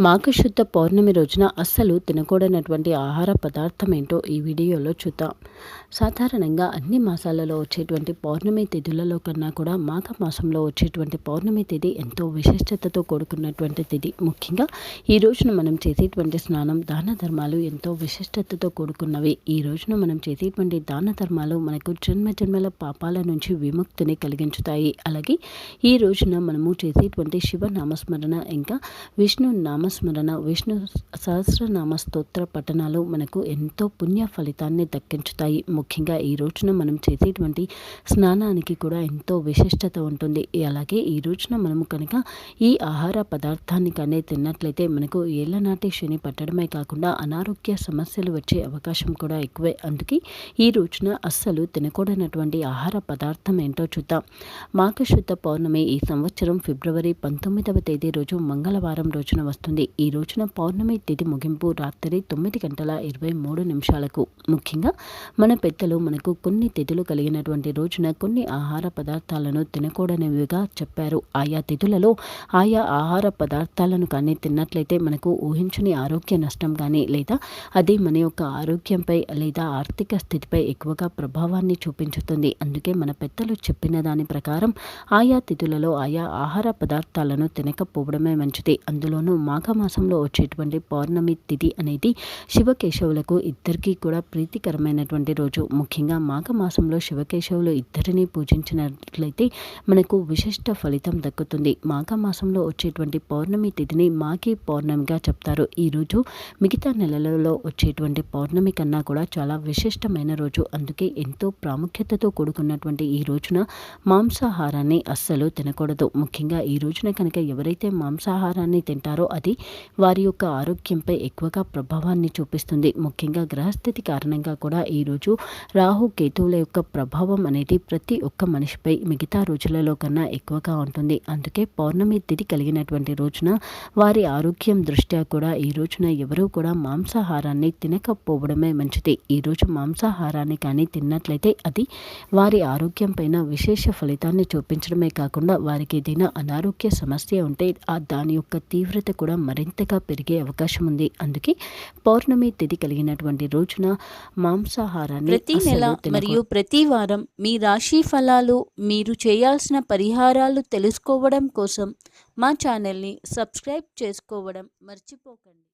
మాఘశుద్ధ పౌర్ణమి రోజున అస్సలు తినకూడనటువంటి ఆహార పదార్థం ఏంటో ఈ వీడియోలో చూద్దాం. సాధారణంగా అన్ని మాసాలలో వచ్చేటువంటి పౌర్ణమి తిథులలో కన్నా కూడా మాఘ మాసంలో వచ్చేటువంటి పౌర్ణమి తిథి ఎంతో విశిష్టతతో కూడుకున్నటువంటి తిథి. ముఖ్యంగా ఈ రోజున మనం చేసేటువంటి స్నానం దాన ధర్మాలు ఎంతో విశిష్టతతో కూడుకున్నవి. ఈ రోజున మనం చేసేటువంటి దాన ధర్మాలు మనకు జన్మ జన్మల పాపాల నుంచి విముక్తిని కలిగించుతాయి. అలాగే ఈ రోజున మనము చేసేటువంటి శివ నామస్మరణ ఇంకా విష్ణు నామ నామస్మరణ విష్ణు సహస్రనామ స్తోత్ర పఠనాలు మనకు ఎంతో పుణ్య ఫలితాన్ని దక్కించుతాయి. ముఖ్యంగా ఈ రోజున మనం చేసేటువంటి స్నానానికి కూడా ఎంతో విశిష్టత ఉంటుంది. అలాగే ఈ రోజున మనము కనుక ఈ ఆహార పదార్థాన్ని కానీ తిన్నట్లయితే మనకు ఏళ్ళనాటి శని పట్టడమే కాకుండా అనారోగ్య సమస్యలు వచ్చే అవకాశం కూడా ఎక్కువే. అందుకే ఈ రోజున అస్సలు తినకూడనటువంటి ఆహార పదార్థం ఏంటో చూద్దాం. మాఘశుద్ధ పౌర్ణమి ఈ సంవత్సరం ఫిబ్రవరి పంతొమ్మిదవ తేదీ రోజు మంగళవారం రోజున వస్తుంది. ఉంది ఈ రోజున పౌర్ణమి తిథి ముగింపు రాత్రి తొమ్మిది గంటల ఇరవై మూడు నిమిషాలకు. ముఖ్యంగా మన పెద్దలు మనకు కొన్ని తిథులు కలిగినటువంటి రోజున కొన్ని ఆహార పదార్థాలను తినకూడనివిగా చెప్పారు. ఆయా తిథులలో ఆయా ఆహార పదార్థాలను కానీ తిన్నట్లయితే మనకు ఊహించని ఆరోగ్య నష్టం కానీ లేదా అది మన యొక్క ఆరోగ్యంపై లేదా ఆర్థిక స్థితిపై ఎక్కువగా ప్రభావాన్ని చూపించుతుంది. అందుకే మన పెద్దలు చెప్పిన దాని ప్రకారం ఆయా తిథులలో ఆయా ఆహార పదార్థాలను తినకపోవడమే మంచిది. అందులోనూ మాఘ మాసంలో వచ్చేటువంటి పౌర్ణమి తిథి అనేది శివకేశవులకు ఇద్దరికీ కూడా ప్రీతికరమైనటువంటి రోజు. ముఖ్యంగా మాఘ మాసంలో శివకేశవులు ఇద్దరిని పూజించినట్లయితే మనకు విశిష్ట ఫలితం దక్కుతుంది. మాఘ మాసంలో వచ్చేటువంటి పౌర్ణమి తిథిని మాఘీ పౌర్ణమిగా చెప్తారు. ఈరోజు మిగతా నెలలలో వచ్చేటువంటి పౌర్ణమి కన్నా కూడా చాలా విశిష్టమైన రోజు. అందుకే ఎంతో ప్రాముఖ్యతతో కూడుకున్నటువంటి ఈ రోజున మాంసాహారాన్ని అస్సలు తినకూడదు. ముఖ్యంగా ఈ రోజున కనుక ఎవరైతే మాంసాహారాన్ని తింటారో అది వారి యొక్క ఆరోగ్యంపై ఎక్కువగా ప్రభావాన్ని చూపిస్తుంది. ముఖ్యంగా గ్రహస్థితి కారణంగా కూడా ఈరోజు రాహు కేతువుల యొక్క ప్రభావం అనేది ప్రతి ఒక్క మనిషిపై మిగతా రోజులలో కన్నా ఎక్కువగా ఉంటుంది. అందుకే పౌర్ణమి తిథి కలిగినటువంటి రోజున వారి ఆరోగ్యం దృష్ట్యా కూడా ఈ రోజున ఎవరూ కూడా మాంసాహారాన్ని తినకపోవడమే మంచిది. ఈరోజు మాంసాహారాన్ని కానీ తిన్నట్లయితే అది వారి ఆరోగ్యం పైన విశేష ఫలితాన్ని చూపించడమే కాకుండా వారికి ఏదైనా అనారోగ్య సమస్య ఉంటే ఆ దాని యొక్క తీవ్రత కూడా మరింతగా పెరిగే అవకాశం ఉంది. అందుకే పౌర్ణమి తిథి కలిగినటువంటి రోజున మాంసాహారాన్ని ప్రతి నెల మరియు ప్రతి వారం మీ రాశి ఫలాలు మీరు చేయాల్సిన పరిహారాలు తెలుసుకోవడం కోసం మా ఛానల్ని సబ్స్క్రైబ్ చేసుకోవడం మర్చిపోకండి.